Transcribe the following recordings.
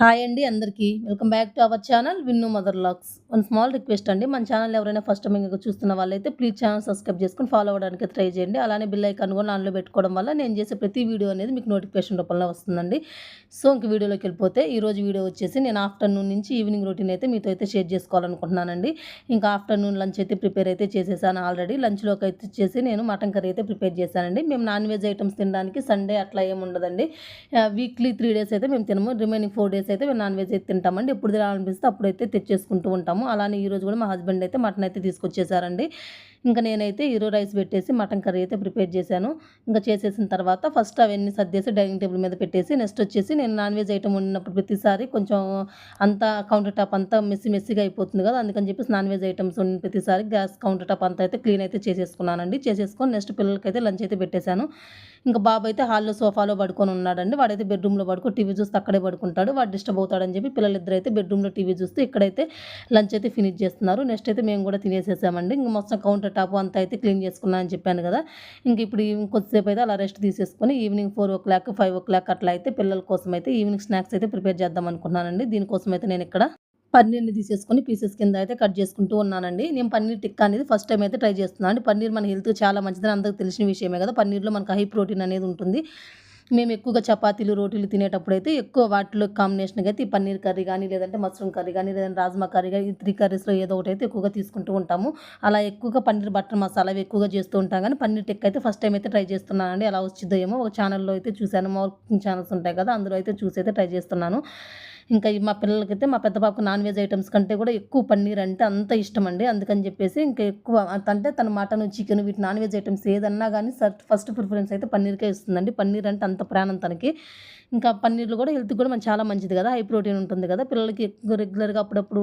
Hi అండి అందరికీ. Welcome back to our channel Vinnu mother vlogs. One small request అండి మన ఛానల్ ఎవరైనా ఫస్ట్ టైం ఇంకా చూస్తున్న వాళ్ళైతే ప్లీజ్ ఛానల్ సబ్స్క్రైబ్ చేసుకుని ఫాలో అవ్వడానికి ట్రై చేయండి. అలానే బిల్ ఐకాన్ కూడా ఆన్లో పెట్టుకోవడం వల్ల నేను చేసే ప్రతి వీడియో అనేది మీకు నోటిఫికేషన్ రూపంలో వస్తుందండి. సో ఇంక వీడియోలోకి వెళ్ళిపోతే ఈ రోజు వీడియో వచ్చేసి నేను ఆఫ్టర్నూన్ నుంచి ఈవినింగ్ రొటీన్ అయితే మీతో అయితే షేర్ చేసుకోవాలనుకుంటున్నానండి. ఇంకా ఆఫ్టర్నూన్ లంచ్ అయితే ప్రిపేర్ అయితే చేసేసాను ఆల్రెడీ. లంచ్లోకి అయితే చేసి నేను మటన్ కర్రీ అయితే ప్రిపేర్ చేశానండి. మేము నాన్ వెజ్ ఐటమ్స్ తినడానికి సండే అట్లా ఏమి ఉండదండి. వీక్లీ త్రీ డేస్ అయితే మేము తినము. రిమైనింగ్ ఫోర్ డేస్ అయితే నాన్ వెజ్ అయితే తింటామండి. ఎప్పుడు తినాలనిపిస్తే అప్పుడైతే తెచ్చేసుకుంటూ ఉంటాము. అలానే ఈ రోజు కూడా మా హస్బెండ్ అయితే మటన్ అయితే తీసుకొచ్చేసారండి. ఇంకా నేనైతే ఈరో రైస్ పెట్టేసి మటన్ కర్రీ అయితే ప్రిపేర్ చేశాను. ఇంకా చేసేసిన తర్వాత ఫస్ట్ అవన్నీ సర్దేసి డైనింగ్ టేబుల్ మీద పెట్టేసి నెక్స్ట్ వచ్చేసి నేను నాన్ వెజ్ ఐటమ్ ఉన్నప్పుడు ప్రతిసారి కొంచెం అంతా కౌంటర్ టాప్ అంతా మెస్సి మెస్సిగా అయిపోతుంది కదా అందుకని చెప్పేసి నాన్ వెజ్ ఐటమ్స్ ఉన్న ప్రతిసారి గ్యాస్ కౌంటర్ టాప్ అంతా అయితే క్లీన్ అయితే చేసేసుకున్నానండి. చేసేసుకొని నెక్స్ట్ పిల్లలకైతే లంచ్ అయితే పెట్టేశాను. ఇంకా బాబు అయితే హాల్లో సోఫాలో పడుకొని ఉన్నాడండి. వాడైతే బెడ్రూమ్లో పడుకో టీవీ చూస్తే అక్కడే పడుకుంటాడు. వాడు డిస్టర్బ్ అవుతాడని చెప్పి పిల్లలిద్దరు అయితే బెడ్రూమ్లో టీవీ చూస్తూ ఇక్కడైతే లంచ్ అయితే ఫినిష్ చేస్తున్నారు. నెక్స్ట్ అయితే మేము కూడా తినేసేసామండి. ఇంకా మొత్తం కౌంటర్ టాప్ అంతా అయితే క్లీన్ చేసుకున్నా అని చెప్పాను కదా. ఇంక ఇప్పుడు ఈవినింగ్ కొద్దిసేపు అయితే అలా రెస్ట్ తీసేసుకొని evening four o'clock five o'clock అట్లా అయితే పిల్లల కోసం అయితే ఈవినింగ్ స్నాక్స్ అయితే ప్రిపేర్ చేద్దాం అనుకున్నానండి. దీనికోసం అయితే నేను ఇక్కడ పన్నీర్ని తీసేసుకొని పీసెస్ కింద అయితే కట్ చేసుకుంటూ ఉన్నానండి. నేను పన్నీర్ టిక్కా అనేది ఫస్ట్ టైం అయితే ట్రై చేస్తున్నాను అండి. పన్నీర్ మన హెల్త్ చాలా మంచిదని అందరికీ తెలిసిన విషయమే కదా. పన్నీర్లో మనకు హై ప్రోటీన్ అనేది ఉంటుంది. మేము ఎక్కువగా చపాతీలు రోటీలు తినేటప్పుడు అయితే ఎక్కువ వాటిలో కాంబినేషన్గా అయితే ఈ పన్నీర్ కర్రీ కానీ లేదంటే మష్రూమ్ కర్రీ కానీ లేదంటే రాజ్మా కర్రీ కానీ ఈ త్రీ కర్రీస్లో ఏదో ఒకటి అయితే ఎక్కువగా తీసుకుంటూ ఉంటాము. అలా ఎక్కువగా పన్నీర్ బటర్ మసాలా అవి ఎక్కువగా చేస్తూ ఉంటాం. కానీ పన్నీర్ టెక్ అయితే ఫస్ట్ టైం అయితే ట్రై చేస్తున్నానండి. అలా వచ్చిద్దో ఏమో ఒక ఛానల్లో అయితే చూశాను. మా ఛానల్స్ ఉంటాయి కదా అందులో అయితే చూసి అయితే ట్రై చేస్తున్నాను. ఇంకా మా పిల్లలకైతే మా పెద్ద పాపకు నాన్ వెజ్ ఐటమ్స్ కంటే కూడా ఎక్కువ పన్నీర్ అంటే అంత ఇష్టం అండి అందుకని చెప్పేసి ఇంకా ఎక్కువ అంటే తన మటన్ చికెన్ వీటి నాన్ వెజ్ ఐటమ్స్ ఏదన్నా కానీ ఫస్ట్ ప్రిఫరెన్స్ అయితే పన్నీర్కే ఇస్తుందండి. పన్నీర్ అంటే అంత ప్రాణం తనకి ఇంకా పన్నీర్లు కూడా హెల్త్కి కూడా మనకి చాలా మంచిది కదా. హై ప్రోటీన్ ఉంటుంది కదా. పిల్లలకి ఎక్కువ రెగ్యులర్గా అప్పుడప్పుడు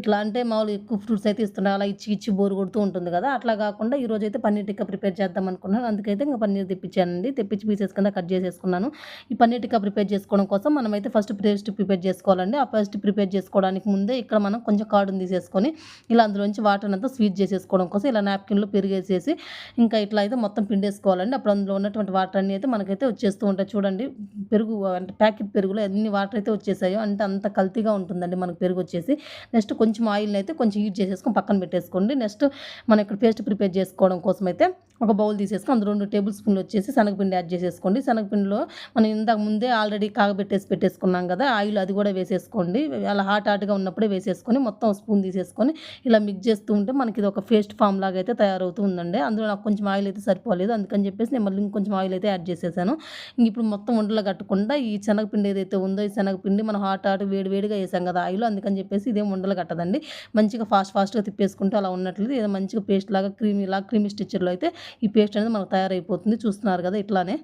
ఇట్లా అంటే మామూలు ఎక్కువ ఫ్రూట్స్ అయితే ఇస్తుండే. అలా ఇచ్చి ఇచ్చి బోరు కొడుతూ ఉంటుంది కదా. అట్లా కాకుండా ఈరోజు అయితే పన్నీర్ టిక్కా ప్రిపేర్ చేద్దాం అనుకున్నాను. అందుకైతే ఇంకా పన్నీర్ తెప్పించానండి. తెప్పించి పీసెస్ కింద కట్ చేసేసుకున్నాను. ఈ పన్నీర్ టిక్కా ప్రిపేర్ చేసుకోవడం కోసం మనమైతే ఫస్ట్ పేస్ట్ ప్రిపేర్ చేసుకోవాలండి. ఆ పేస్ట్ ప్రిపేర్ చేసుకోవడానికి ముందే ఇక్కడ మనం కొంచెం కార్డుని తీసేసుకొని ఇలా అందులోంచి వాటర్ అంతా స్వీట్ చేసేసుకోవడం కోసం ఇలా నాప్కిన్లో పెరిగేసేసి ఇంకా ఇట్లా అయితే మొత్తం పిండేసుకోవాలండి. అప్పుడు అందులో ఉన్నటువంటి వాటర్ అన్నీ అయితే మనకైతే వచ్చేస్తూ ఉంటాయి. చూడండి పెరుగు పెరుగు అంటే ప్యాకెట్ పెరుగులో ఎన్ని వాటర్ అయితే వచ్చేసాయో అంటే అంత కల్తీగా ఉంటుందండి మనకు పెరుగు వచ్చేసి. నెక్స్ట్ కొంచెం ఆయిల్ని అయితే కొంచెం హీట్ చేసేసుకొని పక్కన పెట్టేసుకోండి. నెక్స్ట్ మనం ఇక్కడ పేస్ట్ ప్రిపేర్ చేసుకోవడం కోసం అయితే ఒక బౌల్ తీసేసుకొని అందులో రెండు టేబుల్ స్పూన్లు వచ్చేసి శనగపిండి యాడ్ చేసేసుకోండి. శనగపిండిలో మనం ఇందాక ముందే ఆల్రెడీ కాగబెట్టేసి పెట్టేసుకున్నాం కదా ఆయిల్ అది కూడా వేసేసుకోండి. అలా హాట్ హాట్గా ఉన్నప్పుడే వేసేసుకొని మొత్తం స్పూన్ తీసేసుకొని ఇలా మిక్స్ చేస్తూ ఉంటే మనకి ఇది ఒక పేస్ట్ ఫామ్ లాగా అయితే తయారవుతూ ఉందండి. అందులో నాకు కొంచెం ఆయిల్ అయితే సరిపోలేదు. అందుకని చెప్పేసి నేను మళ్ళీ ఇంకొంచెం ఆయిల్ అయితే యాడ్ చేసేసాను. ఇప్పుడు మొత్తం ఉండలు కాకుండా ఈ శనగపిండి ఏదైతే ఉందో ఈ శనగపిండి మనం హాట్ హాట్ వేడి వేడిగా వేసాం కదా ఆయిల్ అందుకని చెప్పేసి ఇదేం ఉండలు కట్టదండి. మంచిగా ఫాస్ట్ ఫాస్ట్గా తిప్పేసుకుంటూ అలా ఉన్నట్లు ఏదో మంచిగా పేస్ట్ లాగా క్రీమీ లాగా క్రీమీ స్టిచ్చర్లో అయితే ఈ పేస్ట్ అనేది మనకు తయారైపోతుంది. చూస్తున్నారు కదా ఇట్లానే.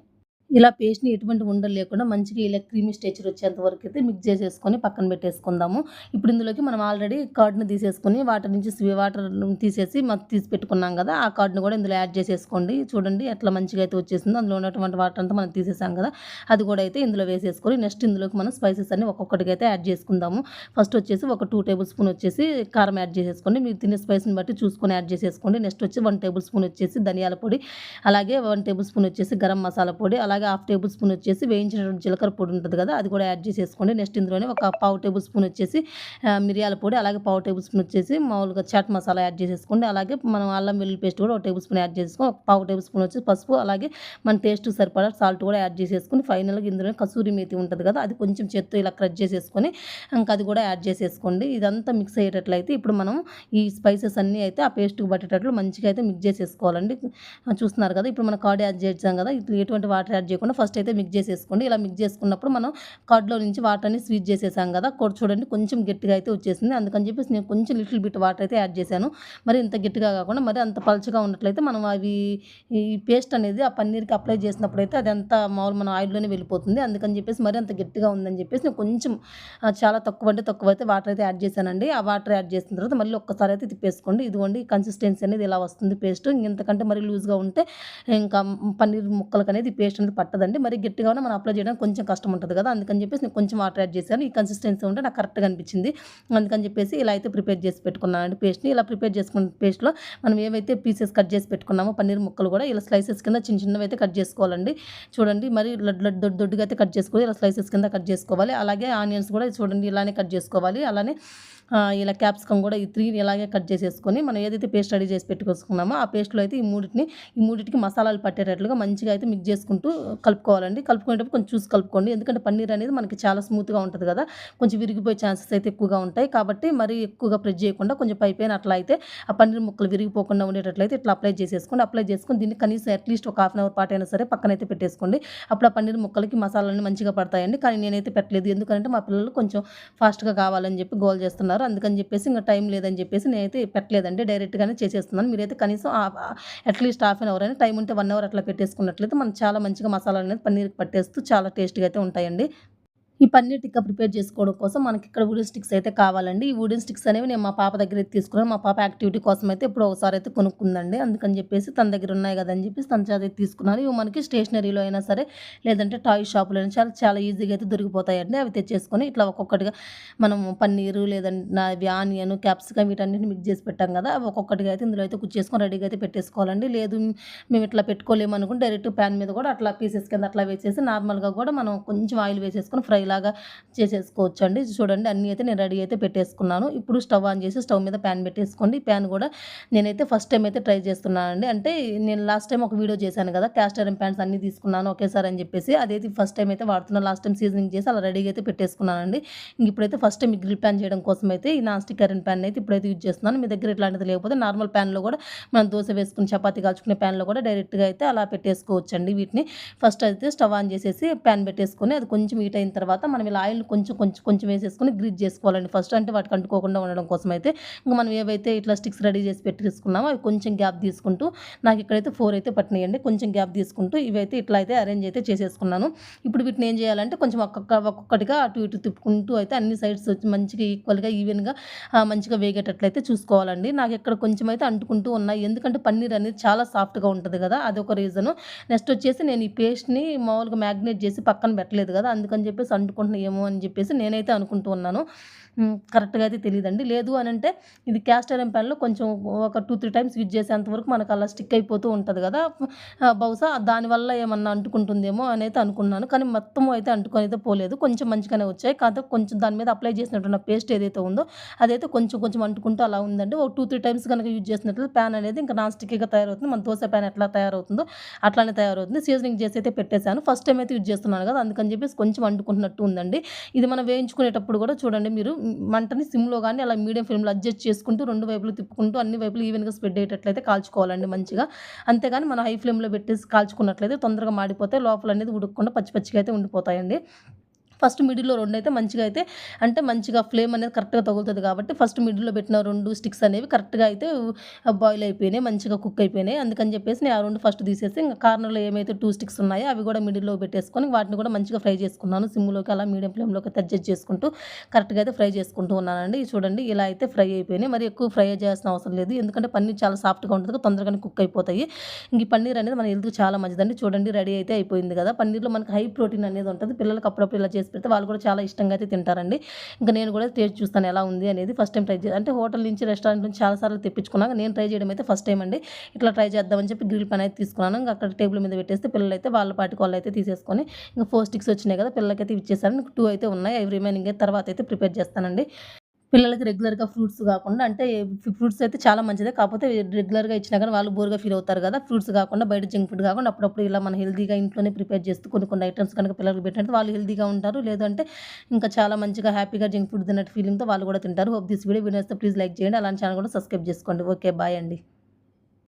ఇలా పేస్ట్ని ఎటువంటి ఉండలు లేకుండా మంచిగా ఇలా క్రీమీ స్టేచర్ వచ్చేంత వరకు అయితే మిక్స్ చేసేసుకొని పక్కన పెట్టేసుకుందాము. ఇప్పుడు ఇందులోకి మనం ఆల్రెడీ కార్డ్ని తీసేసుకొని వాటర్ నుంచి వాటర్ తీసేసి మనం తీసి పెట్టుకున్నాం కదా ఆ కార్డ్ని కూడా ఇందులో యాడ్ చేసేసుకోండి. చూడండి ఎట్లా మంచిగా అయితే వచ్చేసిందో అందులో ఉన్నటువంటి వాటర్ అంతా మనం తీసేసాం కదా అది కూడా అయితే ఇందులో వేసేసుకొని నెక్స్ట్ ఇందులోకి మనం స్పైసెస్ అన్ని ఒక్కొక్కటికైతే అయితే యాడ్ చేసుకుందాము. ఫస్ట్ వచ్చేసి ఒక టూ టేబుల్ స్పూన్ వచ్చేసి కారం యాడ్ చేసేసుకోండి. మీరు తినే స్పైస్ని బట్టి చూసుకొని యాడ్ చేసేసుకోండి. నెక్స్ట్ వచ్చి వన్ టేబుల్ స్పూన్ వచ్చేసి ధనియాల పొడి అలాగే వన్ టేబుల్ స్పూన్ వచ్చేసి గరం మసాలా పొడి అలాగే అలాగే హాఫ్ టేబుల్ స్పూన్ వచ్చేసి వేయించినటువంటి జీలకర్ర పొడి ఉంటుంది కదా అది కూడా యాడ్ చేసేసుకోండి. నెక్స్ట్ ఇందులోనే ఒక పావు టేబుల్ స్పూన్ వచ్చేసి మిరియాల పొడి అలాగే పావు టేబుల్ స్పూన్ వచ్చేసి మామూలుగా చాట్ మసాలా యాడ్ చేసేసుకోండి. అలాగే మనం అల్లం వెల్లుల్లి పేస్ట్ కూడా ఒక టేబుల్ స్పూన్ యాడ్ చేసుకొని ఒక పావు టేబుల్ స్పూన్ వచ్చి పసుపు అలాగే మన టేస్ట్ సరిపడా సాల్ట్ కూడా యాడ్ చేసేసుకుని ఫైనల్గా ఇందులోనే కసూరి మేతి ఉంటుంది కదా అది కొంచెం చేత్తో ఇలా క్రష్ చేసేసుకొని ఇంకా అది కూడా యాడ్ చేసేసుకోండి. ఇదంతా మిక్స్ అయ్యేటట్లయితే ఇప్పుడు మనం ఈ స్పైసెస్ అన్నీ అయితే ఆ పేస్ట్కి పట్టేటట్లు మంచిగా అయితే మిక్స్ చేసేసుకోవాలండి. చూస్తున్నారు కదా ఇప్పుడు మనం కార్డ్ యాడ్ చేసాం కదా ఇట్లా ఎటువంటి వాటర్ యాడ్ చేయకుండా ఫస్ట్ అయితే మిక్స్ చేసేసుకోండి. ఇలా మిక్స్ చేసుకున్నప్పుడు మనం కర్డ్లో నుంచి వాటర్ని స్వీట్ చేసేసాం కదా కొడు చూడండి కొంచెం గట్టిగా అయితే వచ్చేసింది. అందుకని చెప్పేసి నేను కొంచెం లిటిల్ బిట్ వాటర్ అయితే యాడ్ చేశాను. మరి ఇంత గట్టిగా కాకుండా మరి అంత పలుచగా ఉన్నట్లయితే మనం అవి ఈ పేస్ట్ అనేది ఆ పన్నీర్కి అప్లై చేసినప్పుడు అయితే అది అంత మామూలు మన ఆయిల్లోనే వెళ్ళిపోతుంది. అందుకని చెప్పేసి మరి అంత గట్టిగా ఉందని చెప్పేసి నేను కొంచెం చాలా తక్కువ అంటే తక్కువ అయితే వాటర్ అయితే యాడ్ చేశానండి. ఆ వాటర్ యాడ్ చేసిన తర్వాత మళ్ళీ ఒక్కసారి అయితే తిప్పేసుకోండి. ఇదిగోండి కన్సిస్టెన్సీ అనేది ఇలా వస్తుంది పేస్ట్ ఇంతకంటే మరి లూజ్గా ఉంటే ఇంకా పన్నీర్ ముక్కలకు అనేది పేస్ట్ అనేది అనేది పట్టదండి. మరి గట్టిగా ఉన్న మనం అప్లై చేయడానికి కొంచెం కష్టం ఉంటుంది కదా. అందుకని చెప్పేసి నేను కొంచెం వాటర్ యాడ్ చేశాను. ఈ కన్సిస్టెన్సీ ఉంటే నాకు కరెక్ట్గా అనిపించింది. అందుకని చెప్పేసి ఇలా అయితే ప్రిపేర్ చేసి పెట్టుకున్నానండి పేస్ట్ని ఇలా ప్రిపేర్ చేసుకున్న పేస్ట్లో మనం ఏవైతే పీసెస్ కట్ చేసి పెట్టుకున్నామో పన్నీర్ ముక్కలు కూడా ఇలా స్లైసెస్ కింద చిన్న చిన్నవి అయితే కట్ చేసుకోవాలండి. చూడండి మరి లడ్ లడ్ దొడ్డు దొడ్డుగా అయితే కట్ చేసుకోవాలి. ఇలా స్లైసెస్ కింద కట్ చేసుకోవాలి. అలాగే ఆనియన్స్ కూడా చూడండి ఇలానే కట్ చేసుకోవాలి. అలానే ఇలా క్యాప్సికమ్ కూడా ఈ త్రీ ఇలాగే కట్ చేసేసుకొని మనం ఏదైతే పేస్ట్ రెడీ చేసి పెట్టుకొసుకున్నామో ఆ పేస్ట్లో అయితే ఈ మూడింటిని ఈ మూడింటికి మసాలాలు పట్టేటట్లుగా మంచిగా అయితే మిక్స్ చేసుకుంటూ కలుపుకోవాలండి. కలుపుకునేటప్పుడు కొంచెం చూసి కలుపుకోండి. ఎందుకంటే పన్నీర్ అనేది మనకి చాలా స్మూత్గా ఉంటుంది కదా. కొంచెం విరిగిపోయే ఛాన్సెస్ అయితే ఎక్కువగా ఉంటాయి. కాబట్టి మరీ ఎక్కువగా ప్రెస్ చేయకుండా కొంచెం పైపైన అట్లా అయితే ఆ పన్నీర్ ముక్కలు విరిగిపోకుండా ఉండేటట్లయితే ఇట్లా అప్లై చేసేసుకోండి. అప్లై చేసుకుని దీన్ని కనీసం అట్లీస్ట్ ఒక హాఫ్ అన్ అవర్ పాటు అయినా సరే పక్కనైతే పెట్టేసుకోండి. అప్పుడు ఆ పన్నీర్ ముక్కలకి మసాలాలు మంచిగా పడతాయండి. కానీ నేనైతే పెట్టలేదు. ఎందుకంటే మా పిల్లలు కొంచెం ఫాస్ట్గా కావాలని చెప్పి గోల్ చేస్తున్నారు. అందుకని చెప్పేసి ఇంకా టైం లేదని చెప్పేసి నేనైతే పెట్టలేదండి. డైరెక్ట్గానే చేసేస్తున్నాను. మీరైతే కనీసం at least half an hour అయినా టైం ఉంటే వన్ అవర్ అట్లా పెట్టేసుకున్నట్లయితే మనం చాలా మంచిగా మసాలా అనేది పన్నీర్కి పట్టేస్తూ చాలా టేస్ట్గా అయితే ఉంటాయండి. ఈ పన్నీర్ టిక్కా ప్రిపేర్ చేసుకోవడం కోసం మనకి ఇక్కడ వుడెన్ స్టిక్స్ అయితే కావాలండి. ఈ వుడెన్ స్టిక్స్ అనేవి నేను మా పాప దగ్గర అయితే తీసుకున్నాను. మా పాప యాక్టివిటీ కోసం అయితే ఇప్పుడు ఒకసారి అయితే కొనుక్కుందండి. అందుకని చెప్పేసి తన దగ్గర ఉన్నాయి కదా అని చెప్పేసి తన చేత తీసుకున్నాను. ఇవి మనకి స్టేషనరీలో అయినా సరే లేదంటే టాయ్ షాపులో అయినా చాలా చాలా ఈజీగా అయితే దొరికిపోతాయండి. అవి తెచ్చేసుకొని ఇట్లా ఒక్కొక్కటిగా మనం పన్నీరు లేదంటే అవి ఆనియన్ క్యాప్సికమ్ వీటన్నిటిని మిక్స్ చేసి పెట్టాం కదా అవి ఒక్కొక్కటిగా అయితే ఇందులో అయితే కుచ్చేసుకొని రెడీగా అయితే పెట్టేసుకోవాలండి. లేదు మేము ఇట్లా పెట్టుకోలేము అనుకుంటే డైరెక్ట్ ప్యాన్ మీద కూడా అట్లా పీసెస్ కింద అట్లా వేసేసి నార్మల్గా కూడా మనం కొంచెం ఆయిల్ వేసేసుకొని ఫ్రై లాగా చేసేసుకోవచ్చు అండి చూడండి అన్నీ అయితే నేను రెడీ అయితే పెట్టేసుకున్నాను. ఇప్పుడు స్టవ్ ఆన్ చేసి స్టవ్ మీద ప్యాన్ పెట్టేసుకోండి. ప్యాన్ కూడా నేనైతే ఫస్ట్ టైం అయితే ట్రై చేస్తున్నానండి. అంటే నేను లాస్ట్ టైం ఒక వీడియో చేశాను కదా క్యాస్ట్ ఐరన్ ప్యాన్స్ అన్నీ తీసుకున్నాను ఒకేసారి అని చెప్పేసి అదైతే ఫస్ట్ టైం అయితే వాడుతున్నాను లాస్ట్ టైం సీజనింగ్ చేసి అలా రెడీగా అయితే పెట్టేసుకున్నానండి. ఇప్పుడైతే ఫస్ట్ టైం గ్రిల్ ప్యాన్ చేయడం కోసం అయితే ఈ నాన్ స్టిక్ ఐరన్ ప్యాన్ అయితే ఇప్పుడైతే యూజ్ చేస్తున్నాను. మీ దగ్గర ఇట్లాంటిది లేకపోతే నార్మల్ ప్యాన్లో కూడా మనం దోశ వేసుకుని చపాతి కాల్చుకునే ప్యాన్లో కూడా డైరెక్ట్గా అయితే అలా పెట్టేసుకోవచ్చు అండి వీటిని. ఫస్ట్ అయితే స్టవ్ ఆన్ చేసేసి ప్యాన్ పెట్టేసుకొని అది కొంచెం హీట్ అయిన తర్వాత మనం ఇలా ఆయిల్ కొంచెం కొంచెం కొంచెం వేసేసుకొని గ్రీజ్ చేసుకోవాలండి. ఫస్ట్ అంటే వాటికి అంటుకోకుండా ఉండడం కోసం అయితే ఇంకా మనం ఏవైతే ఇట్లా స్టిక్స్ రెడీ చేసి పెట్టేసుకున్నామో అవి కొంచెం గ్యాప్ తీసుకుంటూ నాకు ఇక్కడైతే ఫోర్ అయితే పట్టినాయండి. కొంచెం గ్యాప్ తీసుకుంటూ ఇవైతే ఇట్లా అయితే అరేంజ్ అయితే చేసేసుకున్నాను. ఇప్పుడు వీటిని ఏం చేయాలంటే కొంచెం ఒక్కొక్క ఒక్కొక్కటిగా అటు ఇటు తిప్పుకుంటూ అయితే అన్ని సైడ్స్ వచ్చి మంచిగా ఈక్వల్గా ఈవెన్గా మంచిగా వేగేటట్లయితే చూసుకోవాలండి. నాకు ఇక్కడ కొంచెం అయితే అంటుకుంటూ ఉన్నాయి. ఎందుకంటే పన్నీర్ అనేది చాలా సాఫ్ట్గా ఉంటుంది కదా అదొక రీజను. నెక్స్ట్ వచ్చేసి నేను ఈ పేస్ట్ని మామూలుగా మ్యాగ్నేట్ చేసి పక్కన పెట్టలేదు కదా అందుకని చెప్పేసి అనుకుంటున్నా ఏమో అని చెప్పేసి నేనైతే అనుకుంటూ ఉన్నాను. కరెక్ట్గా అయితే తెలియదండి లేదు అని అంటే ఇది క్యాస్ట్ ఐరన్ ప్యాన్లో కొంచెం ఒక టూ త్రీ టైమ్స్ యూజ్ చేసేంత వరకు మనకు అలా స్టిక్ అయిపోతూ ఉంటుంది కదా. బహుశా దానివల్ల ఏమన్నా అంటుకుంటుందేమో అని అయితే అనుకున్నాను. కానీ మొత్తం అయితే అంటుకొని అయితే పోలేదు. కొంచెం మంచిగానే వచ్చాయి. కాకపోతే కొంచెం దాని మీద అప్లై చేసినట్టున్న పేస్ట్ ఏదైతే ఉందో అదైతే కొంచెం కొంచెం అంటుకుంటూ అలా ఉందండి. ఒక టూ త్రీ టైమ్స్ కనుక యూజ్ చేసినట్లు ప్యాన్ అనేది ఇంకా నాన్ స్టిక్గా తయారవుతుంది. మన దోశ ప్యాన్ ఎట్లా తయారవుతుందో అట్లానే తయారవుతుంది. సీజనింగ్ చేసి అయితే పెట్టేశాను. ఫస్ట్ టైం అయితే యూజ్ చేస్తున్నాను కదా. అందుకని చెప్పేసి కొంచెం అంటుకుంటున్నట్టు ఉందండి. ఇది మనం వేయించుకునేటప్పుడు కూడా చూడండి మీరు మంటని సిమ్లో కానీ అలా మీడియం ఫ్లేమ్లో అడ్జస్ట్ చేసుకుంటూ రెండు వైపులు తిప్పుకుంటూ అన్ని వైపులు ఈవెన్గా స్ప్రెడ్ అయ్యేటట్లయితే కాల్చుకోవాలండి మంచిగా. అంతేగాని మనం హై ఫ్లేమ్లో పెట్టేసి కాల్చుకున్నట్లయితే తొందరగా మాడిపోతే లోపల అనేది ఉడకకుండా పచ్చి పచ్చిగా అయితే ఉండిపోతాయండి. ఫస్ట్ మిడిల్లో రెండు అయితే మంచిగా అయితే అంటే మంచిగా ఫ్లేమ్ అనేది కరెక్ట్గా తగులుతుంది కాబట్టి ఫస్ట్ మిడిల్లో పెట్టిన రెండు స్టిక్స్ అనేవి కరెక్ట్గా అయితే బాయిల్ అయిపోయినాయి మంచిగా కుక్ అయిపోయినాయి. అందుకని చెప్పేసి నేను ఆ రెండు ఫస్ట్ తీసేసి ఇంకా కార్నర్లో ఏమైతే టూ స్టిక్స్ ఉన్నాయో అవి కూడా మిడిల్లో పెట్టేసుకొని వాటిని కూడా మంచిగా ఫ్రై చేసుకున్నాను. సిమ్లోకి అలా మీడియం ఫ్లేమ్లోకి అడ్జస్ట్ చేసుకుంటూ కరెక్ట్గా అయితే ఫ్రై చేసుకుంటూ ఉన్నానండి. చూడండి ఇలా అయితే ఫ్రై అయిపోయినాయి. మరి ఎక్కువ ఫ్రై చేయాల్సిన అవసరం లేదు. ఎందుకంటే పన్నీర్ చాలా సాఫ్ట్గా ఉంటుంది. తొందరగానే కుక్ అయిపోతాయి. ఇంక పన్నీర్ అనేది మన హెల్త్కి చాలా మంచిదండి. చూడండి రెడీ అయితే అయిపోయింది కదా. పన్నీర్లో మనకి హై ప్రోటీన్ అనేది ఉంటుంది. పిల్లలకి అప్పుడప్పుడు ఇలా చేసి పెడితే వాళ్ళు కూడా చాలా ఇష్టంగా అయితే తింటారండి. ఇంకా నేను కూడా టేస్ట్ చూస్తాను ఎలా ఉంది అనేది ఫస్ట్ టైం ట్రై చేసి అంటే హోటల్ నుంచి రెస్టారెంట్ నుంచి చాలాసార్లు తెప్పించుకున్నాక నేను ట్రై చేయడం అయితే ఫస్ట్ టైం అండి. ఇట్లా ట్రై చేద్దామని చెప్పి గ్రిల్ పని అయితే తీసుకున్నాను. ఇంకా అక్కడ టేబుల్ మీద పెట్టేస్తే పిల్లలు అయితే వాళ్ళ పాటికి వాళ్ళు అయితే తీసేసుకొని ఇంకా ఫోర్ స్టిక్స్ వచ్చినాయి కదా పిల్లలకైతే ఇచ్చేసాను. టూ అయితే ఉన్నాయి. అవి రిమైనింగ్ తర్వాత అయితే ప్రిపేర్ చేస్తానండి. పిల్లలకి రెగ్యులర్గా ఫ్రూట్స్ కాకుండా అంటే ఫ్రూట్స్ అయితే చాలా మంచిదే. కాకపోతే రెగ్యులర్గా ఇచ్చినా కానీ వాళ్ళు బోర్గా ఫీల్ అవుతారు కదా. ఫ్రూట్స్ కాకుండా బయట జంక్ ఫుడ్ కాకుండా అప్పుడప్పుడు ఇలా మన హెల్తీగా ఇంట్లోనే ప్రిపేర్ చేస్తూ కొన్ని కొన్ని ఐటమ్స్ కనుక పిల్లలకి పెట్టినట్టు వాళ్ళు హెల్దీగా ఉంటారు. లేదంటే ఇంకా చాలా మంచిగా హ్యాపీగా జంక్ ఫుడ్ తిన్నట్టు ఫీలింగ్తో వాళ్ళు కూడా తింటారు. హోప్ దిస్ వీడియో వినేస్తే ప్లీజ్ లైక్ చేయండి. అలాంటి ఛానల్ కూడా సబ్స్క్రైబ్ చేసుకోండి. ఓకే బాయ్ అండి.